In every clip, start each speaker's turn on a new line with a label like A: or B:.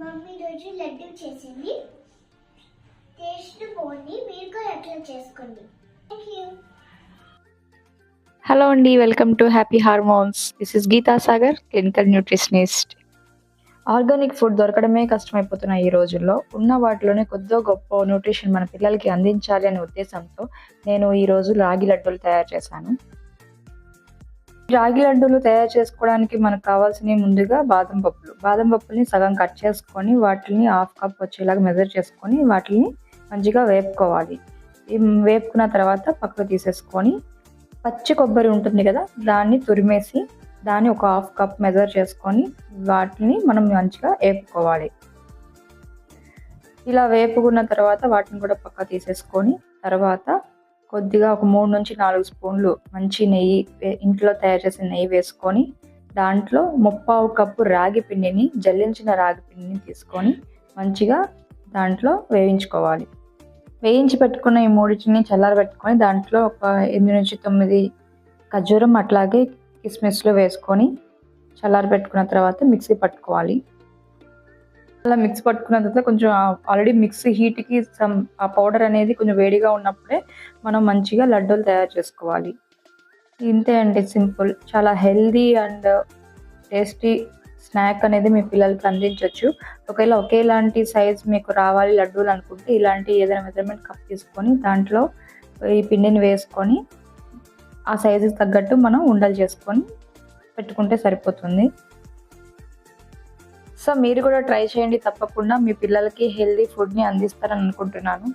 A: Mummy రోజు లడ్డు చేసింది. Taste బాగుంది మీరు కూడా అట్లా చేసుకోండి. థ్యాంక్ యూ
B: హలో అండి welcome to happy hormones this is Geetha Sagar clinical nutritionist organic food దొరకడమే కష్టమైపోతున్న ఈ రోజుల్లో ఉన్న వాటిలోనే కొద్దిగా గొప్ప న్యూట్రిషన్ మన పిల్లలకి అందించాలి అనే ఉద్దేశంతో నేను ఈరోజు రాగి లడ్డూలు తయారు చేశాను. రాగి లడ్డూలు తయారు చేసుకోవడానికి మనకు కావాల్సినవి ముందుగా బాదం పప్పులు. బాదం పప్పుల్ని సగం కట్ చేసుకొని వాటిని హాఫ్ కప్ వచ్చేలాగా మెజర్ చేసుకొని వాటిని మంచిగా వేపుకోవాలి. వేపుకున్న తర్వాత పక్కకు తీసేసుకొని పచ్చి కొబ్బరి ఉంటుంది కదా దాన్ని తురిమేసి దాన్ని ఒక హాఫ్ కప్ మెజర్ చేసుకొని వాటిని మనం మంచిగా వేపుకోవాలి. ఇలా వేపుకున్న తర్వాత వాటిని కూడా పక్క తీసేసుకొని తర్వాత కొద్దిగా ఒక మూడు నుంచి నాలుగు స్పూన్లు మంచి నెయ్యి ఇంట్లో తయారు చేసిన నెయ్యి వేసుకొని దాంట్లో ముప్పావు కప్పు రాగి పిండిని జల్లించిన రాగి పిండిని తీసుకొని మంచిగా దాంట్లో వేయించుకోవాలి. వేయించి పెట్టుకున్న ఈ మూడింటిని చల్లారబెట్టుకొని దాంట్లో ఒక ఎనిమిది నుంచి తొమ్మిది ఖర్జూరం అట్లాగే కిస్మిస్లు వేసుకొని చల్లారబెట్టుకున్న తర్వాత మిక్సీ పట్టుకోవాలి. అలా మిక్స్ పట్టుకున్న తర్వాత కొంచెం ఆల్రెడీ మిక్సీ హీట్కి సమ్ ఆ పౌడర్ అనేది కొంచెం వేడిగా ఉన్నప్పుడే మనం మంచిగా లడ్డూలు తయారు చేసుకోవాలి. ఇంతే అండి సింపుల్. చాలా హెల్దీ అండ్ టేస్టీ స్నాక్ అనేది మీ పిల్లలకి అందించవచ్చు ఒకవేళ ఒకేలాంటి సైజ్ మీకు రావాలి లడ్డూలు అనుకుంటే ఇలాంటి ఏదైనా మెజర్మెంట్ కప్ తీసుకొని దాంట్లో ఈ పిండిని వేసుకొని ఆ సైజుకి తగ్గట్టు మనం ఉండలు చేసుకొని పెట్టుకుంటే సరిపోతుంది. సో మీరు కూడా ట్రై చేయండి తప్పకుండా. మీ పిల్లలకి హెల్దీ ఫుడ్ని అందిస్తారని అనుకుంటున్నాను.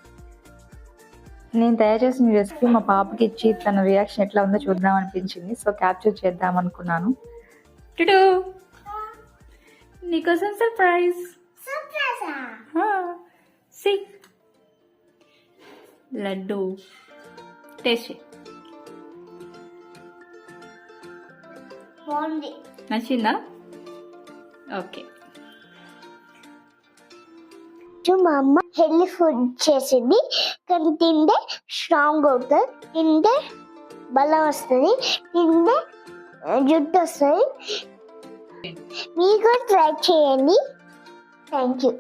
B: నేను తయారు చేసిన రెసిపీ మా పాపకి ఇచ్చి తన రియాక్షన్ ఎట్లా ఉందో చూద్దాం అనిపించింది. సో క్యాప్చర్ చేద్దాం అనుకున్నాను. నీకోసం సర్ప్రైజ్ సి. లడ్డు. టేస్ట్ నచ్చిందా? ఓకే.
A: ఫస్ట్ మా అమ్మ హెల్దీ ఫుడ్ చేసింది. కానీ తింటే స్ట్రాంగ్ అవుతుంది. తింటే బలం వస్తుంది. తింటే జుట్టు వస్తుంది. మీరు కూడా ట్రై చేయండి. Thank you